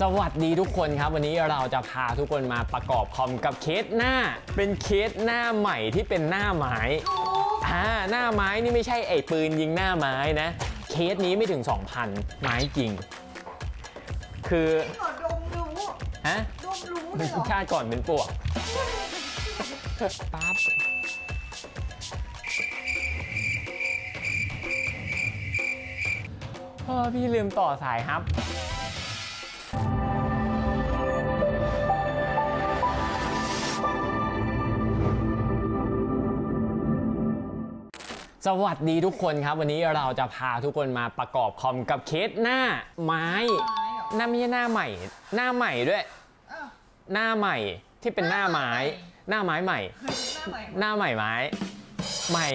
สวัสดีทุกคนครับ วันนี้เราจะพาทุกคนมาประกอบคอมกับเคสหน้า เป็นเคสหน้าใหม่ที่เป็นหน้าไม้อ่าหน้าไม้นี่ไม่ใช่ไอ้ปืนยิงหน้าไม้นะ เคสนี้ไม่ถึง 2,000 ไม้จริง คือขอดมรู้ฮะดมรู้เลยเหรอชาติก่อนเป็นปวกปั๊บเออพี่ลืมต่อสายครับ สวัสดีทุกคนครับวันนี้เราจะพาทุกคนมาประกอบคอมกับเคสหน้าไม้ไม้เหรอหน้าไม่ใช่หน้าใหม่ หน้าใหม่ด้วย อ้าวหน้าใหม่ที่เป็นหน้าไม้ หน้าไม้ใหม่ หน้าใหม่หน้าใหม่ไม้ ใหม่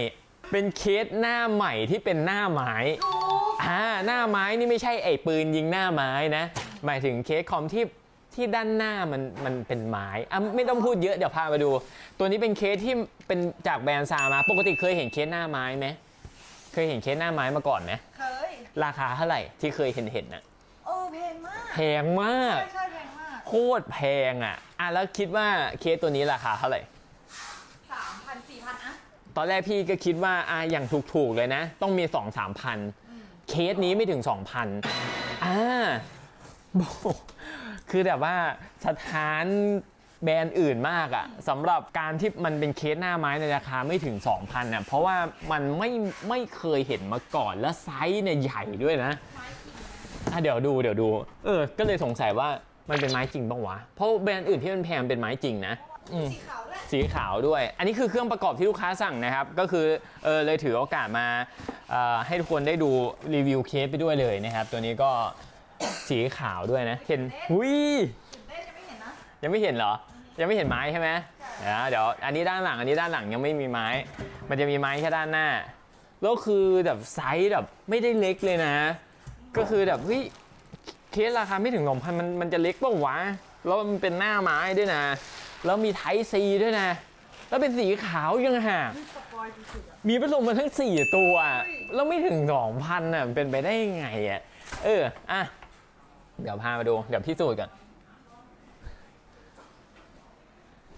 เป็นเคสหน้าใหม่ที่เป็นหน้าไม้ดูอ่าหน้าไม้นี่ไม่ใช่ไอ้ปืนยิงหน้าไม้นะ หมายถึงเคสคอมที่ ที่ด้านหน้ามันมันเป็นไม้อะไม่ต้องพูดเยอะเดี๋ยวพามาดู ตัวนี้เป็นเคสที่เป็นจากแบรนด์ซามา ปกติเคยเห็นเคสหน้าไม้ไหมเคยเห็นเคสหน้าไม้มาก่อนไหมเคย ราคาเท่าไหร่ที่เคยเห็นเห็นน่ะเออแพงมากแพงมาก ใช่ใช่แพงมากโคตรแพงอะอะแล้วคิดว่าเคสตัวนี้ราคาเท่าไหร่สามพันสี่พันอะตอนแรกพี่ก็คิดว่าอะอย่างถูกๆเลยนะ ต้องมี2 3 0 0พันเคสนี้ไม่ถึง2,000อ่าโบ คือแบบว่าสถานแบรนด์อื่นมากอะสำหรับการที่มันเป็นเคสหน้าไม้ในราคาไม่ถึง 2,000น่ะเพราะว่ามันไม่ไม่เคยเห็นมาก่อนและไซส์เนี่ยใหญ่ด้วยนะอะเดี๋ยวดูเดี๋ยวดู เออ ก็เลยสงสัยว่ามันเป็นไม้จริงบ้างวะ เพราะแบรนด์อื่นที่มันแพงเป็นไม้จริงนะอืม สีขาวด้วยสีขาวด้วย อันนี้คือเครื่องประกอบที่ลูกค้าสั่งนะครับ ก็คือเออเลยถือโอกาสมาเอ่อให้ทุกคนได้ดูรีวิวเคสไปด้วยเลยนะครับ ตัวนี้ก็ สีขาวด้วยนะ เห็นหุยตื่นเต้นยังไม่เห็นนะยังไม่เห็นเหรอ ยังไม่เห็นไม้ใช่ไหมอ่าเดี๋ยวอันนี้ด้านหลังอันนี้ด้านหลังยังไม่มีไม้ มันจะมีไม้แค่ด้านหน้าแล้วคือแบบไซส์แบบไม่ได้เล็กเลยนะ ก็คือแบบเฮ้ยเคสราคาไม่ถึงสองพันมันมันจะเล็กป่าวะแล้วมันเป็นหน้าไม้ด้วยนะ แล้วมีไทซีด้วยนะ แล้วเป็นสีขาวยังห่างสปอยสุดๆอะมีผสมมาทั้ง4ตัว แล้วไม่ถึง2,000อะเป็นไปได้ยังไงอะเอออะ เดี๋ยวพามาดู เดี๋ยวพิสูจน์ก่อน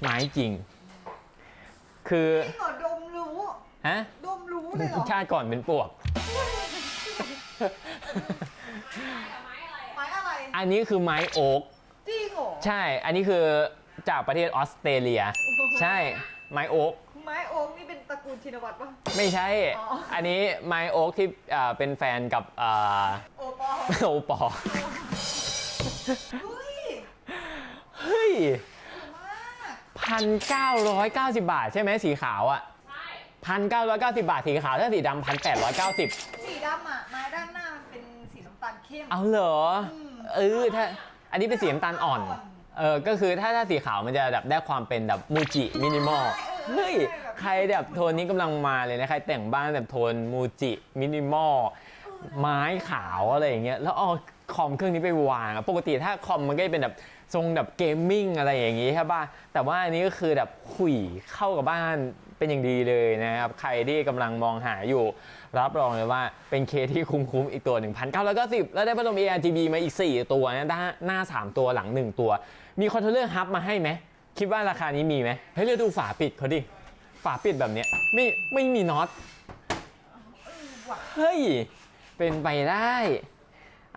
ไม้จริง คือพี่ขอดมรู้ฮะดมรู้เลยเหรอชาติก่อนเป็นปวก ไม้อะไร อันนี้คือไม้โอ๊กจริงเหรอใช่ อันนี้คือจากประเทศออสเตรเลีย ใช่ไม้โอ๊กไม้โอ๊กนี่เป็นตระกูลชินวัตรปะไม่ใช่อ๋ออันนี้ไม้โอ๊กที่อ่าเป็นแฟนกับอ่าโอปอล์โอปอ เฮ้ยเฮ้ยถูกมากพันเก้าร้อยเก้าสิบาท ใช่ไหมสีขาวอะใช่พันเก้าร้อยเก้าสิบาทสีขาวถ้าสีดำพันแปดร้อยเก้าสิบสีดำอะไม้ด้านหน้ามันเป็นสีน้ำตาลเข้ม เอาเหรออืมเออถ้าอันนี้เป็นสีน้ำตาลอ่อนอ่อน เออ ก็คือถ้าถ้าสีขาวมันจะแบบได้ความเป็นแบบมูจิมินิมอลใช่เออเฮ้ยใช่แบบใครแบบโทนนี้กำลังมาเลยนะ ใครแต่งบ้านแบบโทนมูจิมินิมอล ไม้ขาวอะไรอย่างเงี้ย แล้วเอา คอมเครื่องนี้ไปวางอะปกติถ้าคอมมันก็จะเป็นแบบทรงแบบเกมมิ่งอะไรอย่างงี้ใช่ป่ะแต่ว่าอันนี้ก็คือแบบขุยเข้ากับบ้านเป็นอย่างดีเลยนะครับ ใครที่กำลังมองหาอยู่ รับรองเลยว่าเป็นเคที่คุ้มๆอีกตัว 1,990 แล้วได้พัดลม ARGB มาอีก 4 ตัวนะด้านหน้า 3 ตัวหลัง 1 ตัว มีคอนโทรลเลอร์ฮับมาให้ไหม คิดว่าราคานี้มีไหมเฮ้ยเราดูฝาปิดเขาดิ ฝาปิดแบบเนี้ยไม่ไม่มีน็อตเฮ้ย เป็นไปได้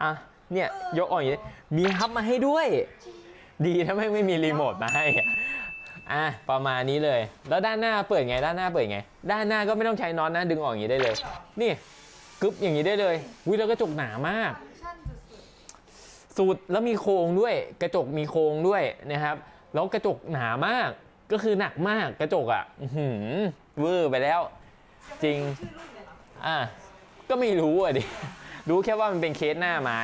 อะ เนี่ยยกออกอย่างนี้มีฮับมาให้ด้วย ดีถ้าไม่ไม่มีรีโมทมาให้อะอะประมาณนี้เลย แล้วด้านหน้าเปิดไงด้านหน้าเปิดไง ด้านหน้าก็ไม่ต้องใช้น็อตนะดึงออกอย่างนี้ได้เลย นี่กึ๊บอย่างนี้ได้เลยวิแล้วกระจกหนามากฟังก์ชันสุดสุดแล้วมีโครงด้วย กระจกมีโครงด้วยนะครับแล้วกระจกหนามากก็คือหนักมากกระจกอะอื้อหือเวอร์ไปแล้วๆจริงชื่อรุ่นเลยเหรออะก็ไม่รู้อะดิ รู้แค่ว่ามันเป็นเคสหน้าไม้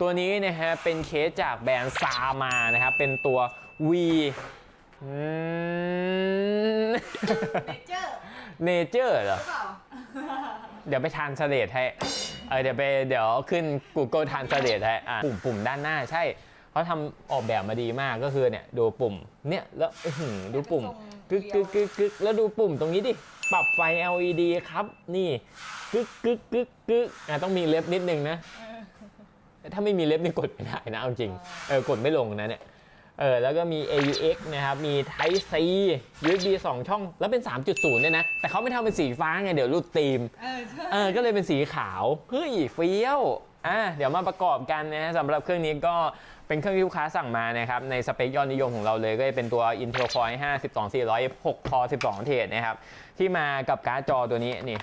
ตัวนี้นะฮะเป็นเคสจากแบรนด์ซามานะครับเป็นตัว V อืมเนเจอร์เนเจอร์เหรอหรือเปล่าเดี๋ยวไปทานสเลดให้เออเดี๋ยวไปเดี๋ยวขึ้น Google ทานสเลดให้อะปุ่มปุ่มด้านหน้าใช่เขาทำออกแบบมาดีมากก็คือเนี่ย ดูปุ่มเนี่ยแล้วอื้อหือดูปุ่มกึกกึกกึกกึกแล้วดูปุ่มตรงนี้ดิ ปรับไฟ LED ครับ นี่กึกกึกกึกกึกอะต้องมีเล็บนิดนึงนะ ถ้าไม่มีเล็บนี่กดไม่ได้นะเอาจริงเออกดไม่ลงนะเนี่ยเออแล้วก็มี AUX นะครับ มี Type C USB 2 ช่อง แล้วเป็น 3.0เนี่ยนะ แต่เขาไม่ทำเป็นสีฟ้าไง เดี๋ยวรูดธีมเออใช่เออ ก็เลยเป็นสีขาว เฮ้ยเฟี้ยว อะ เดี๋ยวมาประกอบกันนะฮะสำหรับเครื่องนี้ก็ เป็นเครื่องที่ลูกค้าสั่งมานะครับในสเปคยอดนิยมของเราเลยก็จะเป็นตัว Intel Core i5 12400 6 Core 12 เทรดนะครับที่มากับการ์ดจอตัวนี้นี่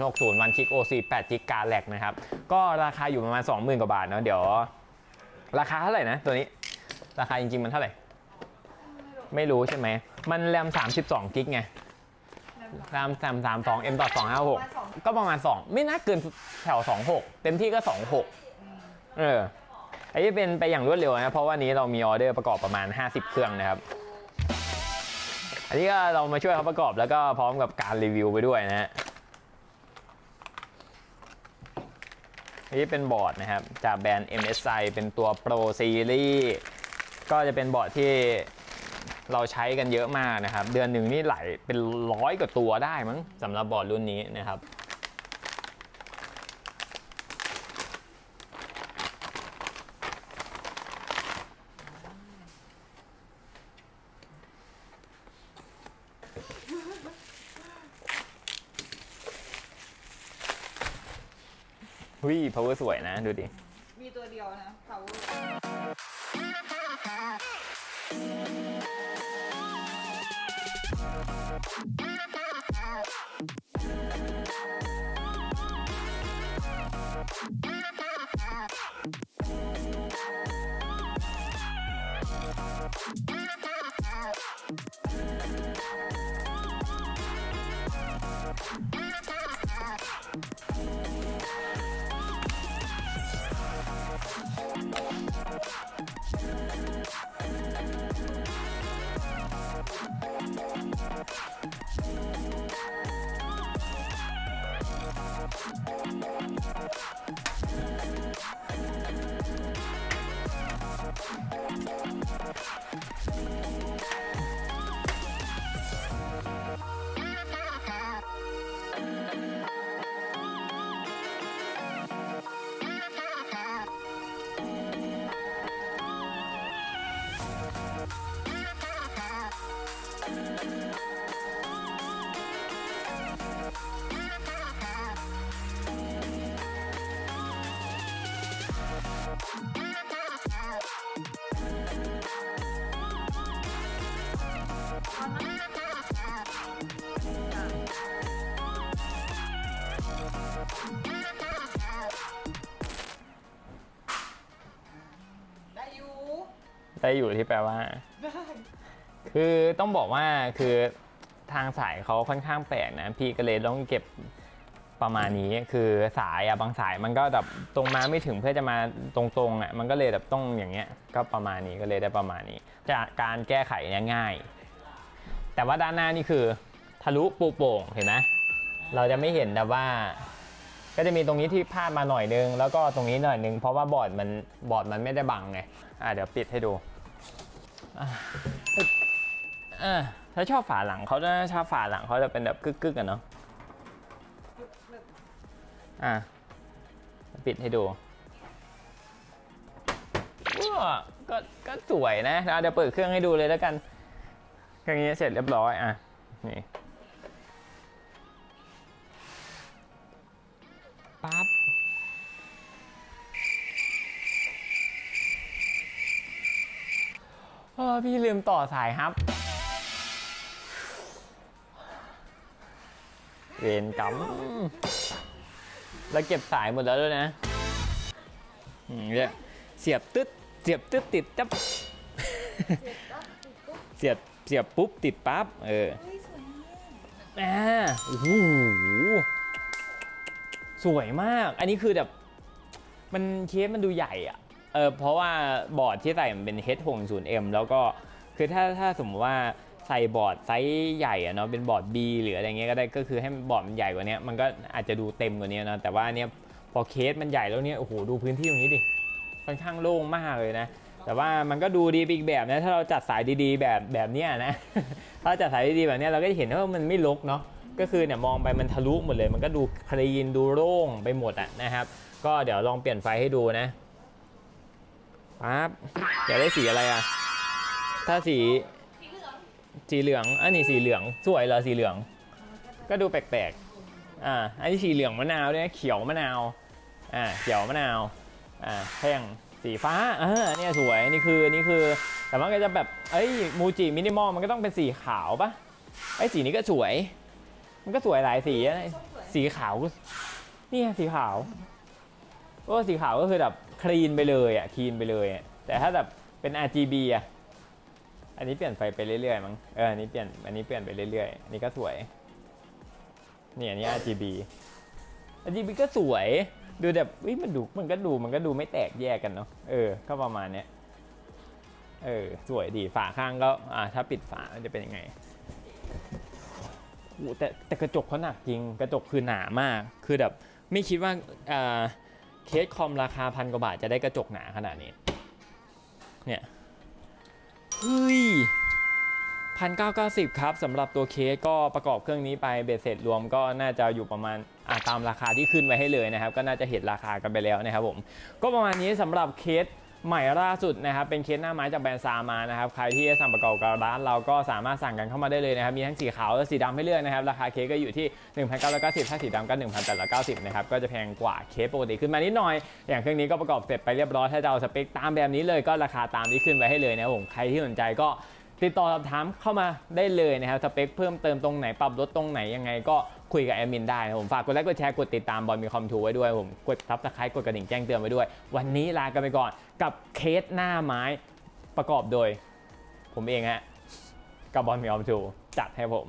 4060 One Click OC 8 g b การแลกนะครับก็ราคาอยู่ประมาณ 20,000 กว่าบาทเนาะเดี๋ยว ราคาเท่าไหร่นะตัวนี้ ราคาจริงๆมันเท่าไหร่ ไม่รู้ใช่ไหม มันแรม 32 กิกไงรามสามสามสองเอ็มต่อสองห้าหกก็ประมาณ2ไม่น่าเกินแถว26เต็มที่ก็26เออ อ้นี่เป็นไปอย่างรวดเร็วนะเพราะว่านี้เรามีออเดอร์ประกอบประมาณ 50 เครื่องนะครับอันนี้ก็เรามาช่วยเขาประกอบแล้วก็พร้อมกับการรีวิวไปด้วยนะฮะอันนี้เป็นบอร์ดนะครับ จากแบรนด์ MSI เป็นตัว Pro Series ก็จะเป็นบอร์ดที่เราใช้กันเยอะมากนะครับ เดือนหนึ่งนี่ไหลเป็นร้อยกว่าตัวได้มั้งสำหรับบอร์ดรุ่นนี้นะครับ หุย power สวยนะ ดูดิ มีตัวเดียวนะ power ได้อยู่ที่แปลว่าได้คือต้องบอกว่าคือทางสายเขาค่อนข้างแปลกนะ พี่ก็เลยต้องเก็บประมาณนี้คือสายอะบางสายมันก็แบบตรงมาไม่ถึงเพื่อจะมาตรงๆอะมันก็เลยแบบต้องอย่างเงี้ยก็ประมาณนี้ก็เลยได้ประมาณนี้จากการแก้ไขเนี่ยง่าย แต่ว่าด้านหน้านี่คือ ทะลุปูโป่งเห็นไหมเราจะไม่เห็นแต่ว่า ก็จะมีตรงนี้ที่พลาดมาหน่อยนึง แล้วก็ตรงนี้หน่อยนึงเพราะว่าบอร์ดมันบอร์ดมันไม่ได้บังไงอะเดี๋ยวปิดให้ดู อะอึ๊บอะถ้าชอบฝาหลังเขาจะชอบฝาหลังเขาจะเป็นแบบกึกๆกันเนาะอะปิดให้ดูว้าก็ก็สวยนะเดี๋ยวเปิดเครื่องให้ดูเลยแล้วกันเครื่องนี้เสร็จเรียบร้อยอะนี่ ลืมต่อสายครับ เวรกรรมแล้วเก็บสายหมดแล้วด้วยนะอืมเนี่ยเสียบตึ๊ด เสียบตึ๊ดติดจับเสียบเสียบปุ๊บติดปั๊บ เออเฮ้ยสวยเนี่ยอ่าโอ้โหสวยมาก อันนี้คือแบบมันเคสมันดูใหญ่อะเออเพราะว่าบอร์ดที่ใส่มันเป็น H60M แล้วก็ คือถ้าถ้าสมมติว่าใส่บอร์ดไซส์ใหญ่อะเนาะเป็นบอร์ด B หรืออะไรเงี้ยก็ได้ก็คือให้บอร์ดมันใหญ่กว่านี้มันก็อาจจะดูเต็มกว่านี้นะแต่ว่าเนี้ยพอเคสมันใหญ่แล้วเนี่ยโอ้โหดูพื้นที่ตรงนี้ดิค่อนข้างโล่งมากเลยนะ แต่ว่ามันก็ดูดีปอีกแบบนะถ้าเราจัดสายดีๆ แบบแบบเนี้ยนะถ้าจัดสายดีๆแบบเนี้ยเราก็จะเห็นว่ามันไม่รกเนาะก็คือเนี่ยมองไปมันทะลุหมดเลย มันก็ดูคลีนดูโล่งไปหมดอะนะครับ ก็เดี๋ยวลองเปลี่ยนไฟให้ดูนะปั๊บอยากได้สีอะไรอะ ถ้าสีสีเหลือง อันนี้สีเหลือง สวยเหรอสีเหลือง ก็ดูแปลกๆ อ่า อันนี้สีเหลืองมะนาวด้วยนะเขียวมะนาว อ่า เขียวมะนาว อ่าแท่งสีฟ้าเออเนี่ยสวยนี่คือนี่คือ แต่มันก็จะแบบ เอ้ย มูจิมินิมอลมันก็ต้องเป็นสีขาวปะไอ้สีนี้ก็สวย มันก็สวยหลายสีอะสีขาว นี่สีขาวก็สีขาวก็คือแบบคลีนไปเลยอะคลีนไปเลยอะแต่ถ้าแบบเป็น RGB อะ อันนี้เปลี่ยนไฟไปเรื่อยๆมั้ง เออ อันนี้เปลี่ยน อันนี้เปลี่ยนไปเรื่อยๆ อันนี้ก็สวย นี่อันนี้ RGB RGB ก็สวย ดูแบบเฮ้ยมันดู มันก็ดู มันก็ดูไม่แตกแยกกันเนาะ เออ ก็ประมาณเนี้ย เออ สวยดี ฝาข้างก็ อ่า ถ้าปิดฝาจะเป็นยังไงแต่แต่กระจกเขาหนักจริง กระจกคือหนามาก คือแบบไม่คิดว่าอ่าเคสคอมราคาพันกว่าบาทจะได้กระจกหนาขนาดนี้ เนี่ย เฮ้ยพันเก้าเก้าสิบครับสำหรับตัวเคสก็ประกอบเครื่องนี้ไปเบ็ดเสร็จรวมก็น่าจะอยู่ประมาณตามราคาที่ขึ้นไว้ให้เลยนะครับ ก็น่าจะเห็นราคากันไปแล้วนะครับผม ก็ประมาณนี้สำหรับเคส ใหม่ล่าสุดนะครับเป็นเคสหน้าไม้จากแบรนด์ซามานะครับใครที่จะสั่งประกอบกับร้านเราก็สามารถสั่งกันเข้ามาได้เลยนะครับมีทั้งสีขาวและสีดำให้เลือกนะครับราคาเคสก็อยู่ที่ 1,990ถ้าสีดำก็ 1,890นะครับก็จะแพงกว่าเคสปกติขึ้นมานิดหน่อย อย่างเครื่องนี้ก็ประกอบเสร็จไปเรียบร้อยถ้าจะเอาสเปคตามแบบนี้เลยก็ราคาตามที่ขึ้นไว้ให้เลยนะครับผมใครที่สนใจก็ติดต่อสอบถามเข้ามาได้เลยนะครับสเปคเพิ่มเติมตรงไหนปรับลดตรงไหนยังไงก็ คุยกับแอดมินได้นะผมฝากกดไลค์กดแชร์กดติดตามบอลมีคอมทูไว้ด้วยผมกดซับสไคร้กดกระดิ่งแจ้งเตือนไว้ด้วย วันนี้ลากันไปก่อนกับเคสหน้าไม้ประกอบโดย ผมเองฮะกับบอลมีคอมทูจัดให้ผม